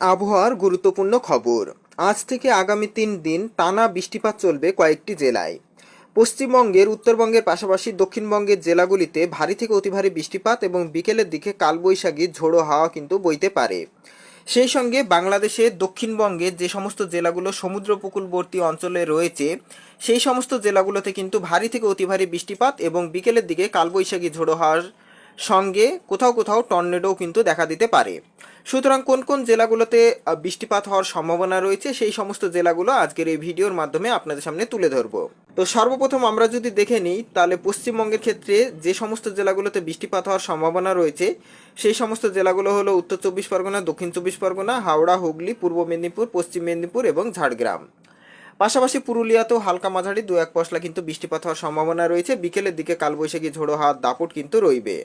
আবহাওয়ার গুরুত্বপূর্ণ খবর। আজ থেকে আগামী তিন দিন টানা বৃষ্টিপাত চলবে কয়েকটি জেলায়। পশ্চিমবঙ্গের, উত্তরবঙ্গের পাশাপাশি দক্ষিণবঙ্গের জেলাগুলিতে ভারী থেকে অতি ভারী বৃষ্টিপাত এবং বিকেলের দিকে কালবৈশাখী ঝোড়ো হাওয়া কিন্তু বইতে পারে। সেই সঙ্গে বাংলাদেশের দক্ষিণবঙ্গের যে সমস্ত জেলাগুলো সমুদ্র উপকূলবর্তী অঞ্চলে রয়েছে, সেই সমস্ত জেলাগুলোতে কিন্তু ভারী থেকে অতি ভারী বৃষ্টিপাত এবং বিকেলের দিকে কালবৈশাখী ঝোড়ো হাওয়ার সঙ্গে কোথাও কোথাও টর্নেডোও কিন্তু দেখা দিতে পারে। সুতরাং কোন কোন জেলাগুলোতে বৃষ্টিপাত হওয়ার সম্ভাবনা রয়েছে, সেই সমস্ত জেলাগুলো আজকের এই ভিডিওর মাধ্যমে আপনাদের সামনে তুলে ধরবো। তো সর্বপ্রথম আমরা যদি দেখে নিই, তাহলে পশ্চিমবঙ্গের ক্ষেত্রে যে সমস্ত জেলাগুলোতে বৃষ্টিপাত হওয়ার সম্ভাবনা রয়েছে, সেই সমস্ত জেলাগুলো হলো উত্তর চব্বিশ পরগনা, দক্ষিণ চব্বিশ পরগনা, হাওড়া, হুগলি, পূর্ব মেদিনীপুর, পশ্চিম মেদিনীপুর এবং ঝাড়গ্রাম। পাশাপাশি পুরুলিয়াতেও হালকা মাঝারি দু এক পশলা কিন্তু বৃষ্টিপাত হওয়ার সম্ভাবনা রয়েছে। বিকেলের দিকে কালবৈশাখী ঝোড়ো হাওয়ার দাপট কিন্তু রইবে।